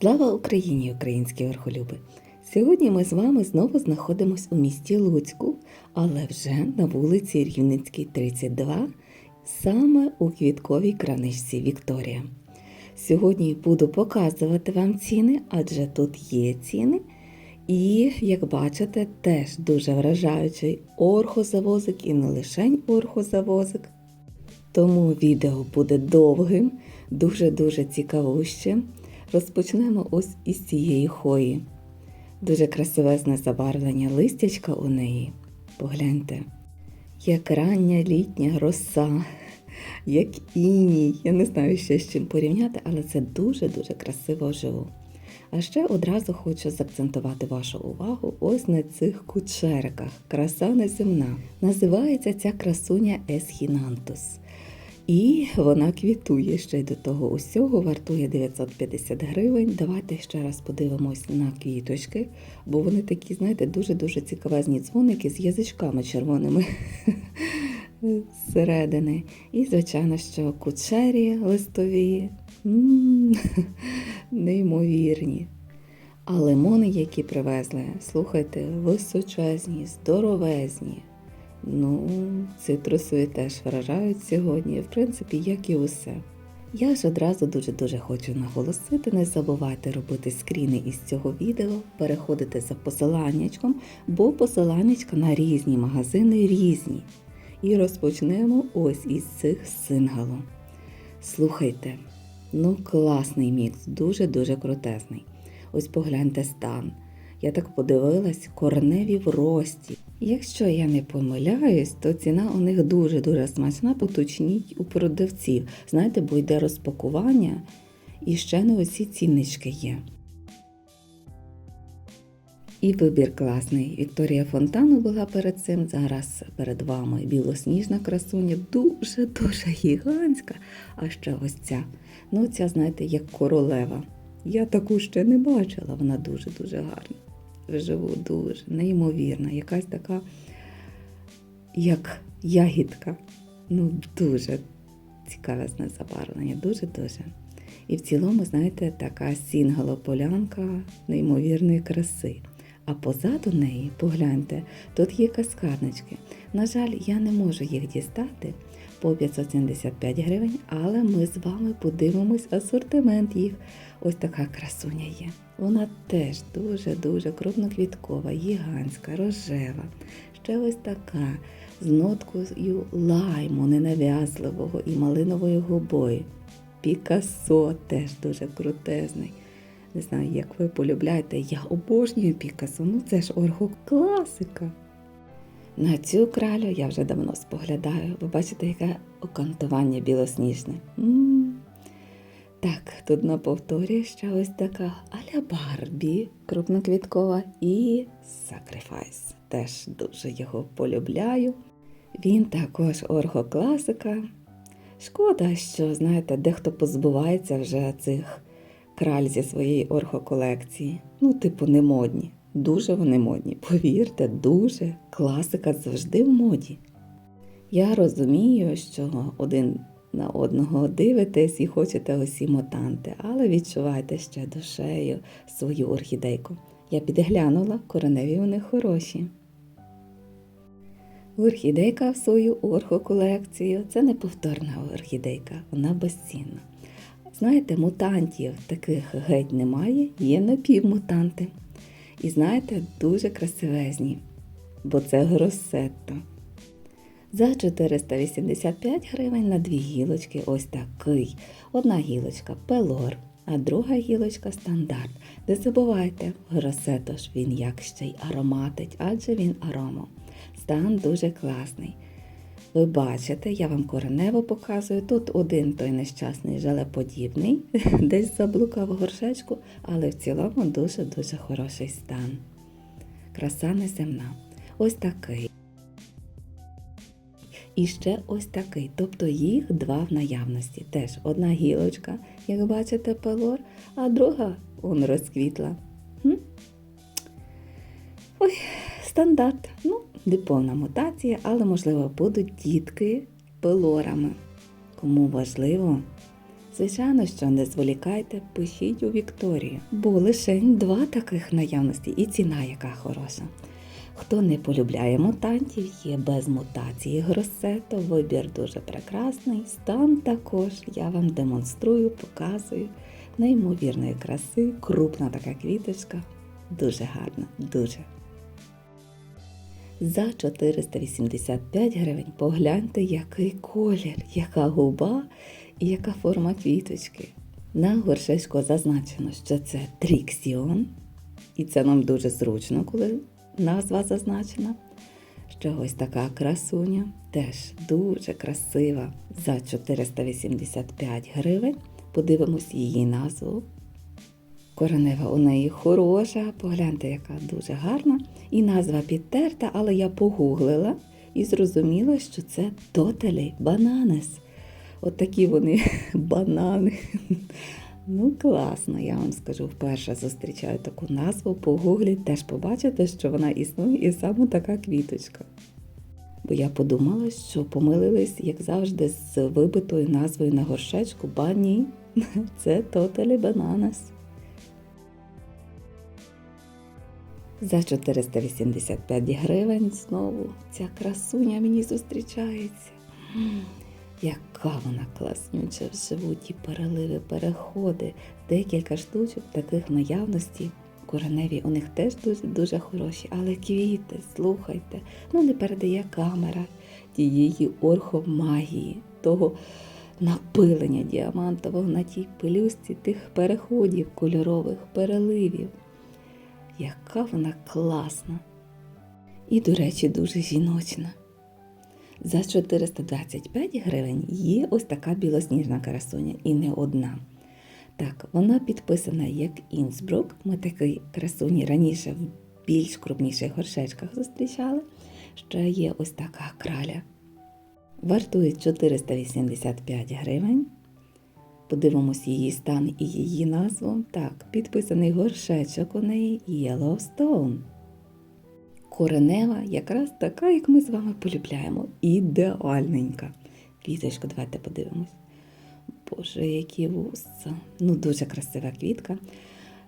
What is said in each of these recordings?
Слава Україні, українські верхолюби! Сьогодні ми з вами знову знаходимось у місті Луцьку, але вже на вулиці Рівницькій, 32, саме у квітковій краничці Вікторія. Сьогодні буду показувати вам ціни, адже тут є ціни. І, як бачите, теж дуже вражаючий орхозавозик і не лише орхозавозик. Тому відео буде довгим, дуже-дуже цікавущим. Розпочнемо ось із цієї хої. Дуже красивезне забарвлення листячка у неї. Погляньте, як рання літня роса, як іній. Я не знаю ще з чим порівняти, але це дуже-дуже красиво вживу. А ще одразу хочу заакцентувати вашу увагу ось на цих кучериках. Краса неземна. Називається ця красуня Есхінантус. І вона квітує ще й до того усього, вартує 950 гривень. Давайте ще раз подивимось на квіточки, бо вони такі, знаєте, дуже-дуже цікавезні дзвоники з язичками червоними зсередини. І, звичайно, що кучері листові, неймовірні. А лимони, які привезли, слухайте, височезні, здоровезні. Ну, цитрусові теж вражають сьогодні, в принципі, як і усе. Я ж одразу дуже-дуже хочу наголосити, не забувайте робити скріни із цього відео, переходити за посиланнячком, бо посиланнячка на різні магазини різні. І розпочнемо ось із цих сингалу. Слухайте, ну класний мікс, дуже-дуже крутезний. Ось погляньте стан. Я так подивилась, корневі в рості. Якщо я не помиляюсь, то ціна у них дуже-дуже смачна, поточніть у продавців. Знаєте, бо йде розпакування і ще не усі ціннички є. І вибір класний. Вікторія Фонтану була перед цим. Зараз перед вами білосніжна красуня, дуже-дуже гігантська. А ще ось ця. Ну, ця, знаєте, як королева. Я таку ще не бачила, вона дуже-дуже гарна. Вживу дуже неймовірна, якась така, як ягідка. Ну, дуже цікавесне забарвлення, дуже-дуже. І в цілому, знаєте, така сінгалополянка неймовірної краси. А позаду неї, погляньте, тут є каскаднички. На жаль, я не можу їх дістати по 575 гривень, але ми з вами подивимось асортимент їх. Ось така красуня є. Вона теж дуже-дуже крупноквіткова, гігантська, рожева. Ще ось така з ноткою лайму ненав'язливого і малиновою губою. Пікасо теж дуже крутезний. Не знаю, як ви полюбляєте, я обожнюю Пікасо, ну це ж оргокласика. На цю кралю я вже давно споглядаю. Ви бачите, яке окантування білосніжне. М-м-м. Так, тут на повторі ще ось така аля Барбі крупноквіткова і Sacrifice. Теж дуже його полюбляю. Він також оргокласика. Шкода, що, знаєте, дехто позбувається вже цих краль зі своєї оргоколекції. Ну, типу, не модні. Дуже вони модні. Повірте, дуже класика завжди в моді. Я розумію, що один на одного дивитесь і хочете усі мотанти, але відчувайте ще душею свою орхідейку. Я підглянула, кореневі них хороші. Орхідейка в свою орхоколекцію це неповторна орхідейка, вона безцінна. Знаєте, мутантів таких геть немає, є напівмутанти. І знаєте, дуже красивезні, бо це гросетто. За 485 гривень на дві гілочки ось такий. Одна гілочка пелор, а друга гілочка стандарт. Не забувайте, гросето ж він як ще й ароматить, адже він аромо. Стан дуже класний. Ви бачите, я вам коренево показую. Тут один той нещасний жалеподібний, десь заблукав горшечку, але в цілому дуже-дуже хороший стан. Краса неземна. Ось такий. І ще ось такий. Тобто їх два в наявності. Теж одна гілочка, як бачите, пелор, а друга он розквітла. Хм? Ой, стандарт. Ну, не повна мутація, але, можливо, будуть дітки пелорами. Кому важливо, Звичайно, що не зволікайте, пишіть у Вікторію, бо лише два таких наявності і ціна яка хороша. Хто не полюбляє мутантів, є без мутації гросето, вибір дуже прекрасний. Стан також я вам демонструю, показую. Неймовірної краси, крупна така квіточка. Дуже гарна, дуже. За 485 гривень погляньте, який колір, яка губа і яка форма квіточки. На горшечку зазначено, що це тріксіон, і це нам дуже зручно, коли назва зазначена. Що ось така красуня, теж дуже красива. За 485 гривень. Подивимось її назву. Коренева у неї хороша, погляньте, яка дуже гарна. І назва підтерта, але я погуглила і зрозуміла, що це Totally Bananas. От такі вони банани. Ну, класно, я вам скажу, вперше зустрічаю таку назву, погугліть, теж побачите, що вона існує і саме така квіточка. Бо я подумала, що помилились, як завжди, з вибитою назвою на горшечку, ба ні, це Totally Bananas. За 485 гривень знову ця красуня мені зустрічається. Яка вона класнюча в животі, переливи, переходи, декілька штучок таких наявності. Кореневі у них теж дуже, дуже хороші, але квіти, слухайте, ну не передає камера тієї орхомагії, того напилення діамантового на тій пелюстці, тих переходів кольорових, переливів. Яка вона класна. І, до речі, дуже жіночна. За 425 гривень є ось така білосніжна красуня і не одна. Так, вона підписана як Інсбрук. Ми такі красуні раніше в більш крупніших горшечках зустрічали. Ще є ось така краля. Вартує 485 гривень. Подивимось її стан і її назву. Так, підписаний горшечок у неї Yellowstone. Коренева якраз така, як ми з вами полюбляємо. Ідеальненька. Квіточку, давайте подивимось. Боже, які вуса. Ну, дуже красива квітка.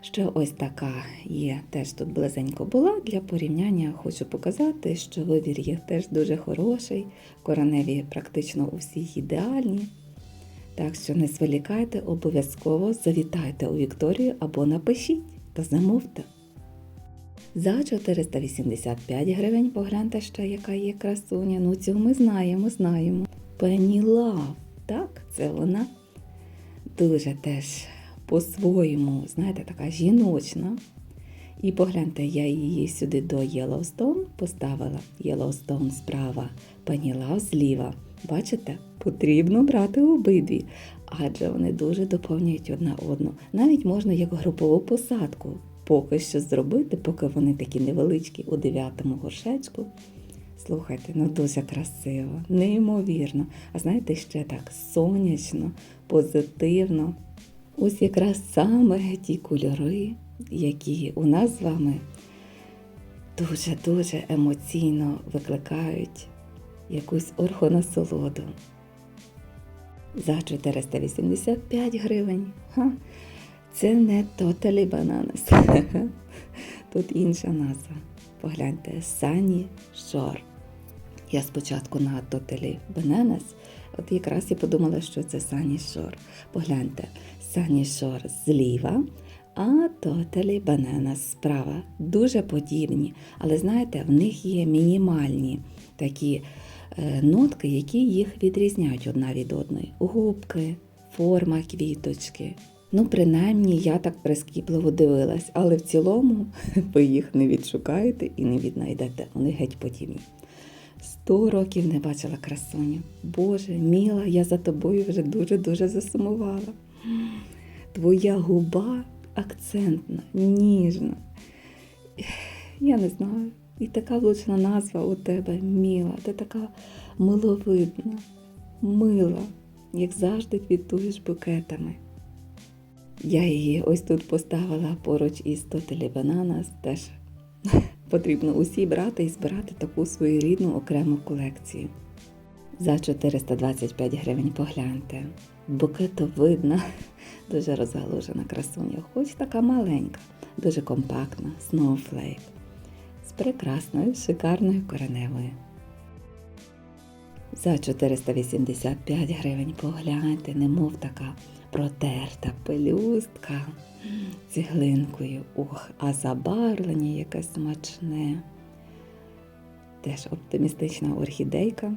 Ще ось така є, теж тут близенько була. Для порівняння хочу показати, що вибір є теж дуже хороший. Кореневі практично у всіх ідеальні. Так що не зволікайте, обов'язково завітайте у Вікторію або напишіть та замовте. За 485 гривень погляньте ще, яка є красуня. Ну цю ми знаємо, знаємо. Penny Love. Так, це вона дуже теж по-своєму, знаєте, така жіночна. І погляньте, я її сюди до Yellowstone поставила. Yellowstone справа, Penny Love зліва. Бачите, потрібно брати обидві, адже вони дуже доповнюють одна одну. Навіть можна як групову посадку поки що зробити, поки вони такі невеличкі у дев'ятому горшечку. Слухайте, ну дуже красиво, неймовірно. А знаєте, ще так сонячно, позитивно. Ось якраз саме ті кольори, які у нас з вами дуже-дуже емоційно викликають якусь орхонасолоду. За 485 гривень. Ха, це не Totally Bananas. Тут інша назва. Погляньте, Sunny Shore. Я спочатку на Totally Bananas, от якраз і подумала, що це Sunny Shore. Погляньте, Sunny Shore зліва, а Totally Bananas справа. Дуже подібні, але знаєте, в них є мінімальні такі нотки, які їх відрізняють одна від одної. Губки, форма квіточки. Ну, принаймні, я так прискіпливо дивилась, але в цілому ви їх не відшукаєте і не віднайдете. Вони геть подібні. Сто років не бачила красуню. Боже, міла, я за тобою вже дуже-дуже засумувала. Твоя губа акцентна, ніжна. Я не знаю. І така влучна назва у тебе міла. Ти така миловидна, мила, як завжди квітуєш букетами. Я її ось тут поставила поруч із Totally Bananas. Теж потрібно усі брати і збирати таку своєрідну окрему колекцію. За 425 гривень погляньте. букетовидна, дуже розгалужена красуня, хоч така маленька, дуже компактна, Snowflake, з прекрасною, шикарною кореневою. За 485 гривень погляньте, немов така протерта пелюстка цеглинкою. Ох, а забарвлення яке смачне. Теж оптимістична орхідейка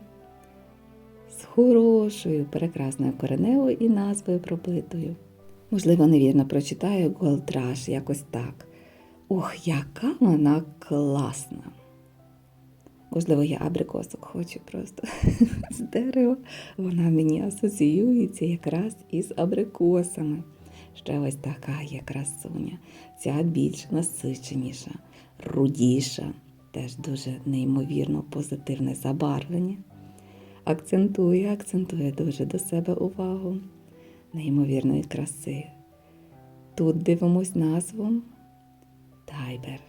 з хорошою, прекрасною кореневою і назвою пробитою. Можливо, невірно прочитаю Rush, якось так. Ох, яка вона класна! Можливо, я абрикосок хочу просто з дерева. Вона мені асоціюється якраз із абрикосами. Ще ось така є красуня. Ця більш насиченіша, рудіша, теж дуже неймовірно позитивне забарвлення. Акцентує, акцентує дуже до себе увагу неймовірної краси. Тут дивимось назву Тайбер.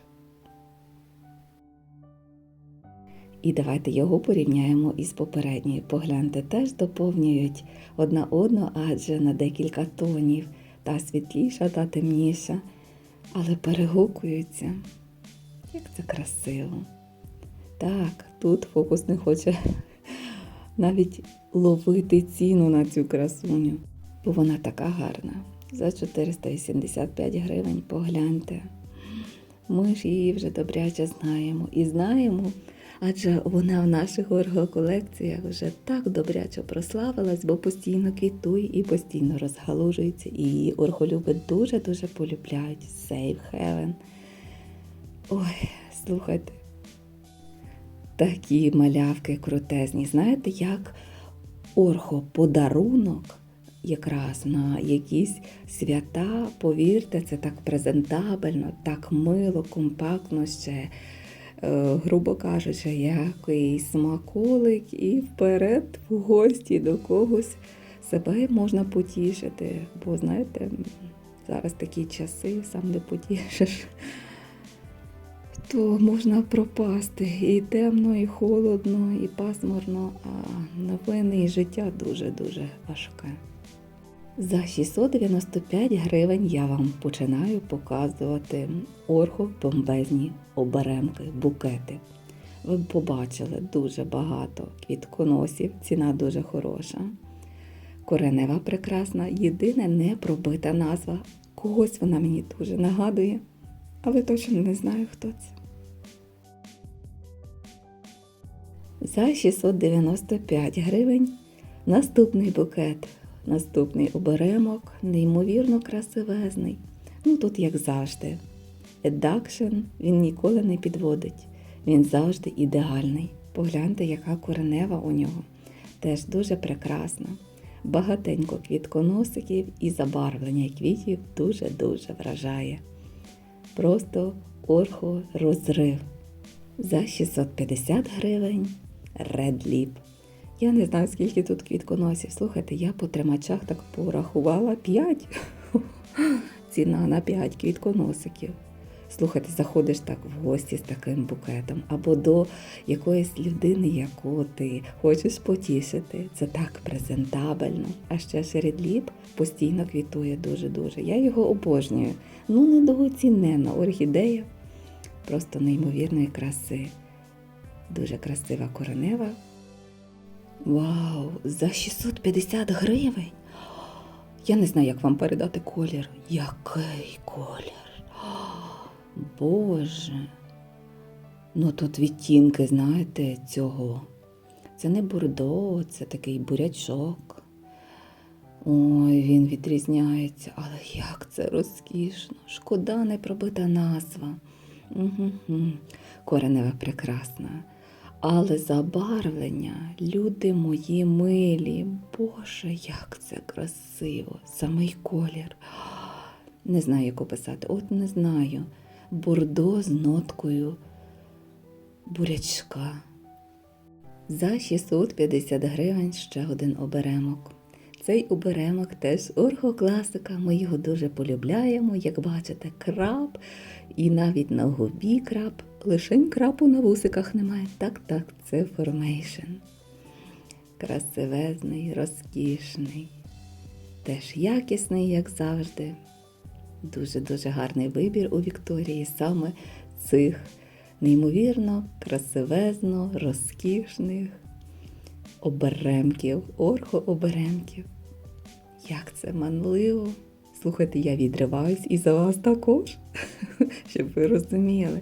І давайте його порівняємо із попередньою. Погляньте, теж доповнюють одна одну, адже на декілька тонів та світліша, та темніша, але перегукуються. Як це красиво. Так, тут фокус не хоче навіть ловити ціну на цю красуню, бо вона така гарна. За 485 гривень погляньте. Ми ж її вже добряче знаємо і знаємо, адже вона в наших оргоколекціях вже так добряче прославилась, бо постійно квітує і постійно розгалужується. І її орголюби дуже-дуже полюбляють. Safe Heaven. Ой, слухайте. Такі малявки крутезні. Знаєте, як орхоподарунок якраз на якісь свята, повірте, це так презентабельно, так мило, компактно ще, е, грубо кажучи, якийсь смаколик і вперед в гості до когось себе можна потішити. Бо, знаєте, зараз такі часи, сам не потішиш. То можна пропасти і темно, і холодно, і пасмурно, а новини і життя дуже-дуже важке. За 695 гривень я вам починаю показувати орхо-бомбезні оберемки, букети. Ви побачили дуже багато квітконосів, ціна дуже хороша. Коренева прекрасна, єдине не пробита назва. Когось вона мені дуже нагадує, але точно не знаю, хто це. За 695 гривень наступний букет Наступний оберемок, неймовірно красивезний. Ну тут, як завжди, едакшн він ніколи не підводить. Він завжди ідеальний. Погляньте, яка коренева у нього. Теж дуже прекрасна. Багатенько квітконосиків і забарвлення квітів дуже-дуже вражає. Просто орхо розрив. За 650 гривень Red Lip. Я не знаю, скільки тут квітконосів. Слухайте, я по тримачах так порахувала 5. Ціна на 5 квітконосиків. Слухайте, заходиш так в гості з таким букетом, або до якоїсь людини, яку ти хочеш потішити. Це так презентабельно. А ще Шередліп постійно квітує дуже-дуже. Я його обожнюю. Ну, недооцінена орхідея. Просто неймовірної краси. Дуже красива коренева. Вау, за 650 гривень. Я не знаю, як вам передати колір. Який колір? Боже. Ну тут відтінки, знаєте, цього. Це не бурдо, це такий бурячок. Ой, він відрізняється, але як це розкішно. Шкода не пробита назва. Угу. Коренева прекрасна. Але забарвлення, люди мої милі, Боже, як це красиво! Самий колір. Не знаю, як описати. От не знаю. Бордо з ноткою бурячка. За 650 гривень ще один оберемок. Цей оберемок теж орхокласика. Ми його дуже полюбляємо. Як бачите, краб і навіть на губі краб. Лишень крапу на вусиках немає. Так, так, це формейшн. Красивезний, розкішний. теж якісний, як завжди. Дуже-дуже гарний вибір у Вікторії саме цих неймовірно красивезно, розкішних оберемків, орхооберемків. Як це манливо! Слухайте, я відриваюсь і за вас також, щоб ви розуміли.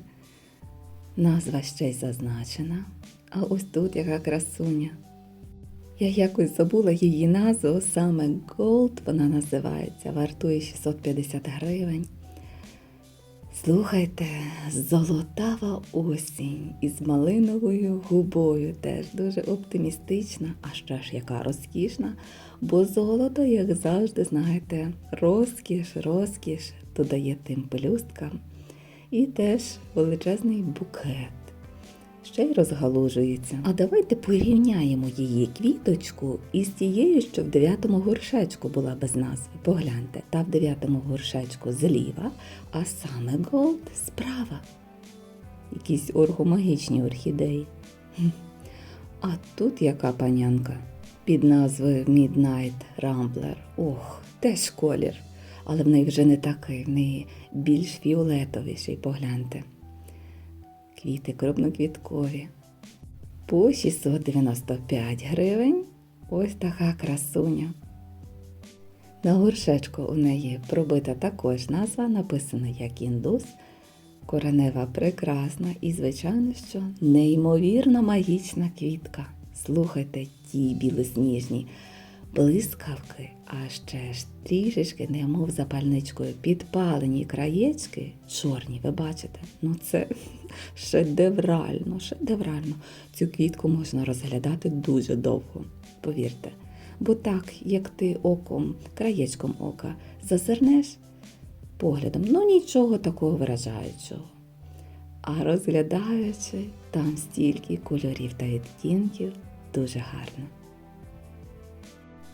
Назва ще й зазначена, а ось тут яка красуня. Я якось забула її назву, саме Gold вона називається, вартує 650 гривень. Слухайте, золотава осінь із малиновою губою, теж дуже оптимістична, а ще ж яка розкішна, бо золото, як завжди, знаєте, розкіш, розкіш додає тим пелюсткам. І теж величезний букет. Ще й розгалужується. А давайте порівняємо її квіточку із тією, що в дев'ятому горшечку була без назви. Погляньте, та в дев'ятому горшечку зліва, а саме Голд справа. Якісь оргомагічні орхідеї. А тут яка панянка під назвою Midnight Rambler. Ох, теж колір. Але в неї вже не такий, в неї більш фіолетовіший, погляньте. Квіти крупноквіткові. По 695 гривень. Ось така красуня. На горшечку у неї пробита також назва, написана як індус. Коренева прекрасна і, звичайно, що неймовірно магічна квітка. Слухайте ті білосніжні блискавки, а ще ж трішечки, немов запальничкою, підпалені краєчки, чорні, ви бачите? Ну це шедеврально, шедеврально. Цю квітку можна розглядати дуже довго, повірте. Бо так, як ти оком, краєчком ока зазирнеш поглядом, ну нічого такого вражаючого. А розглядаючи, там стільки кольорів та відтінків, дуже гарно.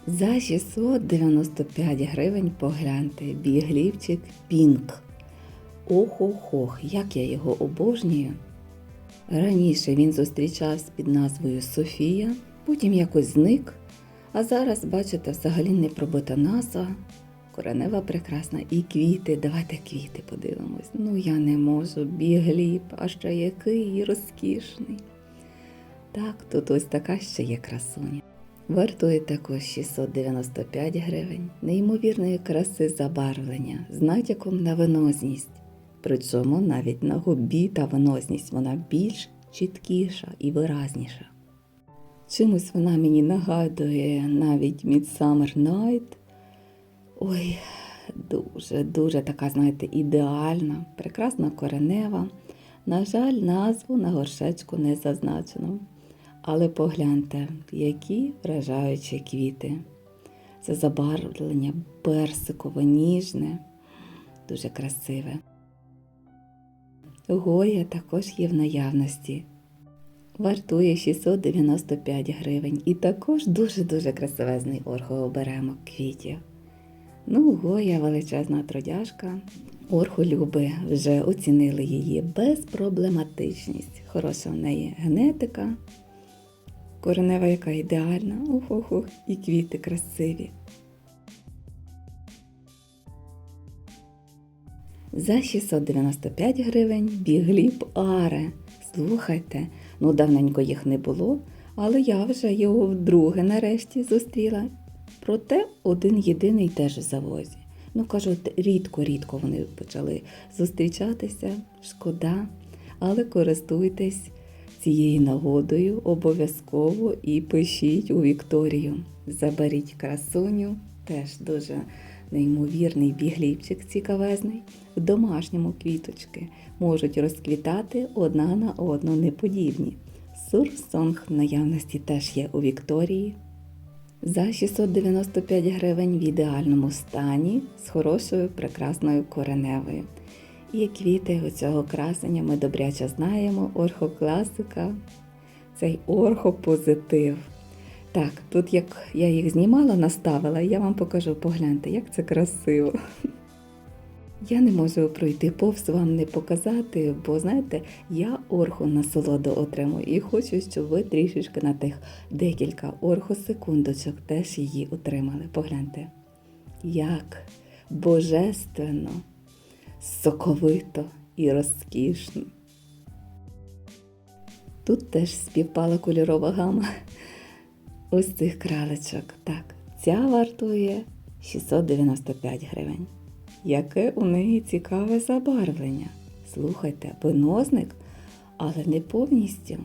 За 695 гривень погляньте біглівчик Пінк. Ох-ох-ох, як я його обожнюю. Раніше він зустрічався під назвою Софія, потім якось зник, а зараз, бачите, взагалі не пробита назва. Коренева прекрасна і квіти. Давайте квіти подивимось. Ну я не можу, бігліп, а ще який розкішний. Так, тут ось така ще є красуня. Вартує також 695 гривень, неймовірної краси забарвлення з натяком на венозність. Причому навіть на губі та венозність вона більш чіткіша і виразніша. Чимось вона мені нагадує навіть Midsummer Night. Ой, дуже, дуже така, знаєте, ідеальна, прекрасна коренева. На жаль, назву на горшечку не зазначено. Але погляньте, які вражаючі квіти. Це забарвлення персикове, ніжне, дуже красиве. Гоя також є в наявності. Вартує 695 гривень і також дуже-дуже красивезний орхооберемок квітів. Ну, Гоя величезна трудяжка. Орхолюби вже оцінили її безпроблематичність. Хороша в неї генетика. Коренева, яка ідеальна, ох-ох-ох, і квіти красиві. За 695 гривень бігліп Аре. Слухайте, ну давненько їх не було, але я вже його вдруге нарешті зустріла. Проте один єдиний теж в завозі. Ну, кажуть, рідко-рідко вони почали зустрічатися, шкода, але користуйтесь цією нагодою обов'язково і пишіть у Вікторію. Заберіть красуню, теж дуже неймовірний бігліпчик цікавезний. В домашньому квіточки можуть розквітати одна на одну неподібні. Сурсонг в наявності теж є у Вікторії. За 695 гривень в ідеальному стані з хорошою прекрасною кореневою. І квіти цього красення ми добряче знаємо, орхокласика, цей орхопозитив. Так, тут як я їх знімала, наставила, я вам покажу, погляньте, як це красиво. Я не можу пройти повз вам не показати, бо знаєте, я орху насолоду отримую і хочу, щоб ви трішечки на тих декілька орхосекундочок теж її отримали. Погляньте. як божественно, соковито і розкішно. Тут теж співпала кольорова гама ось цих кралечок. Так, ця вартує 695 гривень. Яке у неї цікаве забарвлення. Слухайте, виносник, але не повністю.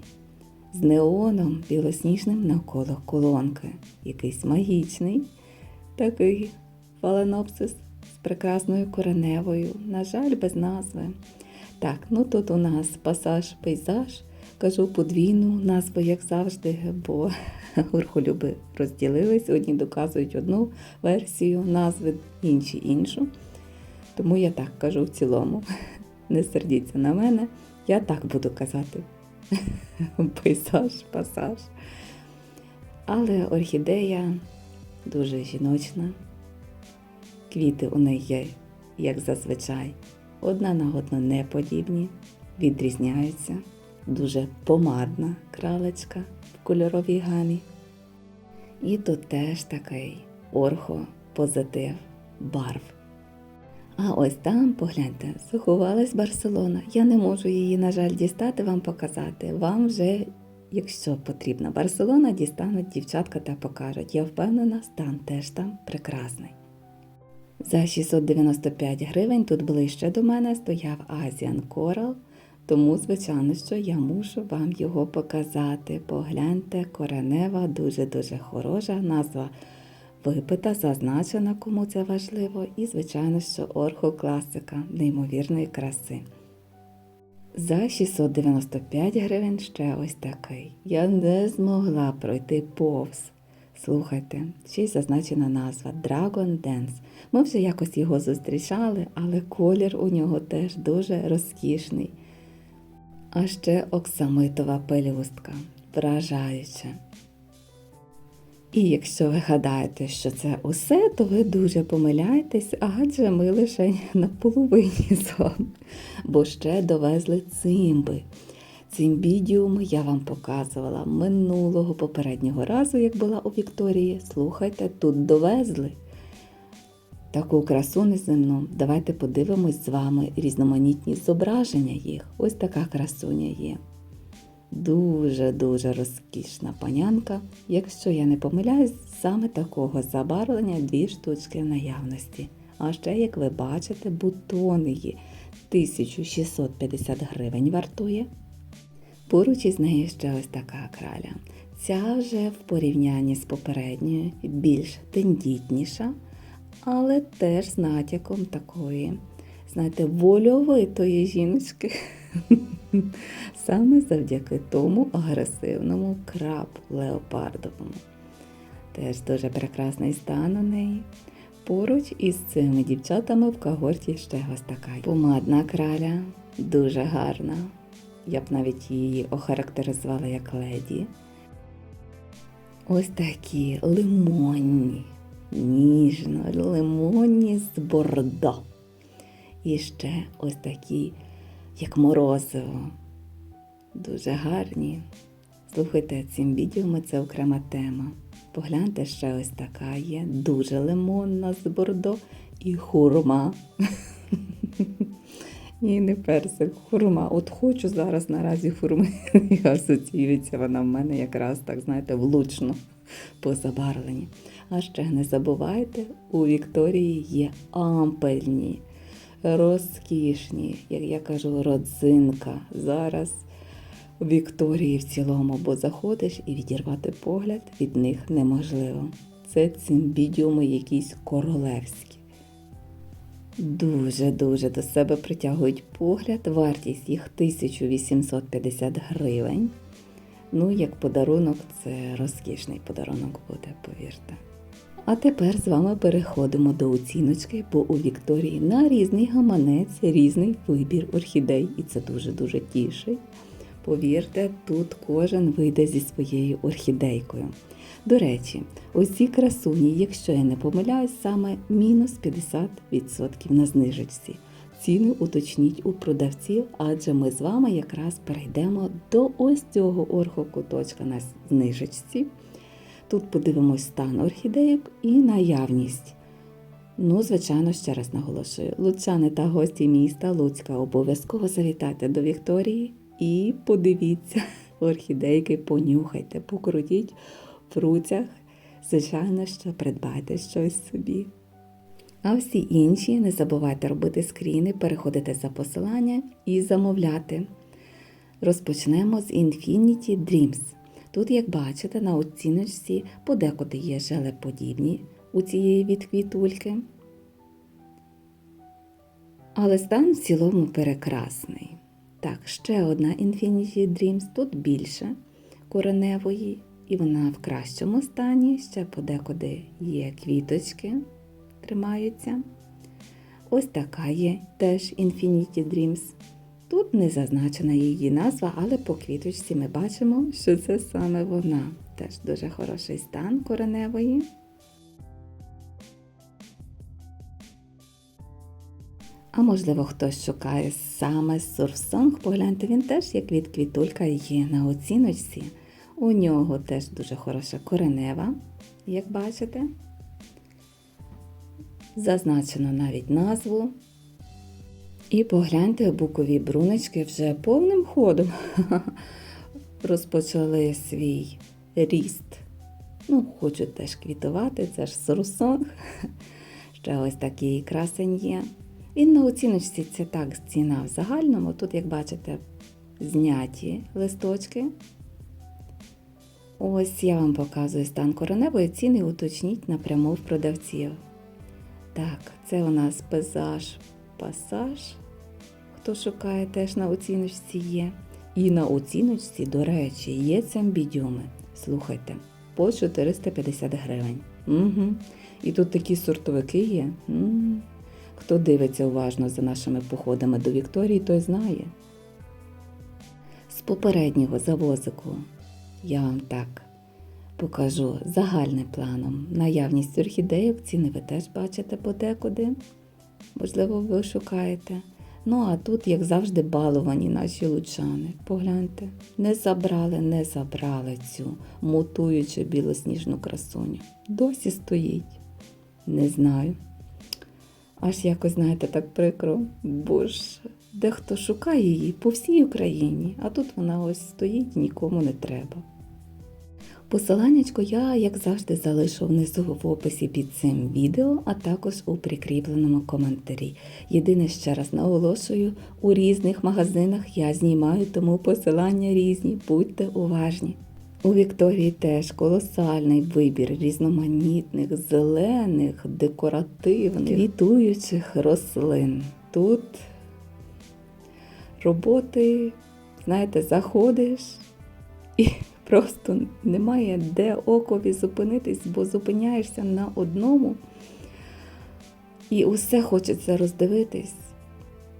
З неоном білосніжним навколо колонки. Якийсь магічний, такий фаленопсис з прекрасною кореневою. На жаль, без назви. Так, ну тут у нас пасаж пейзаж. Кажу подвійну назву, як завжди, бо орхолюби розділились. Одні доказують одну версію назви, інші іншу. Тому я так кажу в цілому. Не сердіться на мене, я так буду казати. Пейзаж, пасаж. Але орхідея дуже жіночна. Квіти у неї є, як зазвичай, одна на одну не подібні, відрізняються. Дуже помадна кралечка в кольоровій гамі. І тут теж такий орхо-позитив барв. А ось там, погляньте, заховалась Барселона. Я не можу її, на жаль, дістати, вам показати. Вам вже, якщо потрібна Барселона, дістануть дівчатка та покажуть. Я впевнена, стан теж там прекрасний. За 695 гривень тут ближче до мене стояв Asian Coral, тому, звичайно, що я мушу вам його показати. Погляньте, коренева, дуже-дуже хороша назва випита, зазначена, кому це важливо, і, звичайно, що орхокласика неймовірної краси. За 695 гривень ще ось такий. Я не змогла пройти повз. Слухайте, ще й зазначена назва Dragon Dance. Ми вже якось його зустрічали, але колір у нього теж дуже розкішний. А ще оксамитова пелюстка. Вражаюча. І якщо ви гадаєте, що це усе, то ви дуже помиляєтесь, адже ми лише на половині з. Бо ще довезли цимби. Цимбідіум я вам показувала минулого попереднього разу, як була у Вікторії. Слухайте, тут довезли таку красу неземну. Давайте подивимось з вами різноманітні зображення їх. Ось така красуня є. Дуже-дуже розкішна панянка. Якщо я не помиляюсь, саме такого забарвлення дві штучки в наявності. А ще, як ви бачите, бутони є 1650 гривень вартує. Поруч із нею ще ось така краля. Ця вже в порівнянні з попередньою більш тендітніша, але теж з натяком такої, знаєте, вольовитої жіночки. Саме завдяки тому агресивному крабу леопардовому. Теж дуже прекрасний стан у неї. Поруч із цими дівчатами в когорті ще ось така помадна краля, дуже гарна. Я б навіть її охарактеризувала як леді. Ось такі лимонні, ніжно, лимонні з бордо. І ще ось такі, як морозиво. Дуже гарні. Слухайте, цим відео це окрема тема. Погляньте, ще ось така є, дуже лимонна з бордо і хурма. Ні, не персик, хурма. От хочу зараз наразі хурми. І асоціюється вона в мене якраз так, знаєте, влучно по забарвленні. А ще не забувайте, у Вікторії є ампельні, розкішні, як я кажу, родзинка. Зараз у Вікторії в цілому, бо заходиш і відірвати погляд від них неможливо. Це цимбідіуми якісь королевські. Дуже-дуже до себе притягують погляд, вартість їх 1850 гривень. Ну, як подарунок, це розкішний подарунок буде, повірте. А тепер з вами переходимо до оціночки, бо у Вікторії на різний гаманець різний вибір орхідей, і це дуже-дуже тішить. Повірте, тут кожен вийде зі своєю орхідейкою. До речі, ці красуні, якщо я не помиляюсь, саме мінус 50% на знижечці. Ціни уточніть у продавців, адже ми з вами якраз перейдемо до ось цього орхокуточка на знижечці. Тут подивимось стан орхідейок і наявність Ну, звичайно, ще раз наголошую, луцяни та гості міста Луцька обов'язково завітайте до Вікторії і подивіться орхідейки, понюхайте, покрутіть в руцях. Звичайно, що придбайте щось собі. А всі інші не забувайте робити скріни, переходити за посилання і замовляти. Розпочнемо з Infinity Dreams. Тут, як бачите, на оціночці подекуди є желеподібні у цієї відквітульки. Але стан в цілому прекрасний. Так, ще одна Infinity Dreams, тут більше кореневої, і вона в кращому стані. Ще подекуди є квіточки, тримаються. Ось така є теж Infinity Dreams. Тут не зазначена її назва, але по квіточці ми бачимо, що це саме вона. Теж дуже хороший стан кореневої. А можливо, хтось шукає саме сурфсонг, погляньте, він теж як від квітулька є на оціночці. У нього теж дуже хороша коренева, як бачите. Зазначено навіть назву. І погляньте, букові бруночки вже повним ходом розпочали свій ріст. Ну, хочуть теж квітувати, це ж сурсонг. Ще ось такий красень є. Він на оціночці це так ціна в загальному. Тут, як бачите, зняті листочки. Ось я вам показую стан кореневої ціни, уточніть напряму в продавців. Так, це у нас пейзаж, пасаж. Хто шукає, теж на оціночці є. І на оціночці, до речі, є цямбідіуми. Слухайте, по 450 гривень. Угу. І тут такі сортовики є. м Хто дивиться уважно за нашими походами до Вікторії, той знає. З попереднього завозику я вам так покажу загальним планом. Наявність орхідеїв, ціни ви теж бачите подекуди. Можливо, ви шукаєте. Ну, а тут, як завжди, баловані наші лучани. Погляньте, не забрали, не забрали цю мутуючу білосніжну красуню. Досі стоїть. Не знаю. Аж якось, знаєте, так прикро, бо ж дехто шукає її по всій Україні, а тут вона ось стоїть нікому не треба. Посиланнячко я, як завжди, залишу внизу в описі під цим відео, а також у прикріпленому коментарі. Єдине ще раз наголошую, у різних магазинах я знімаю, тому посилання різні, будьте уважні. У Вікторії теж колосальний вибір різноманітних, зелених, декоративних, квітуючих рослин. Тут роботи, знаєте, заходиш і просто немає де окові зупинитись, бо зупиняєшся на одному. І усе хочеться роздивитись.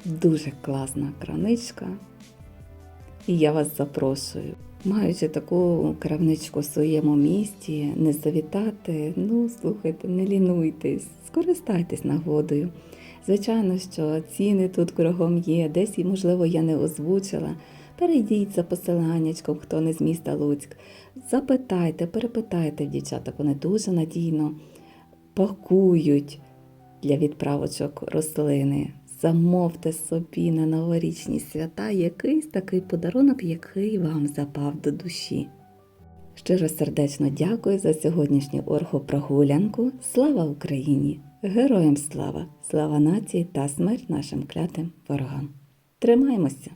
Дуже класна краничка. І я вас запрошую. Маючи таку кравничку в своєму місті, не завітати, ну, слухайте, не лінуйтесь, скористайтесь нагодою. Звичайно, що ціни тут кругом є, десь, можливо, я не озвучила. Перейдіть за посиланнячком, хто не з міста Луцьк. Запитайте, перепитайте в дівчаток, вони дуже надійно пакують для відправочок рослини. Замовте собі на новорічні свята якийсь такий подарунок, який вам запав до душі. Щиро сердечно дякую за сьогоднішню оргопрогулянку. Слава Україні! Героям слава! Слава нації та смерть нашим клятим ворогам! Тримаймося!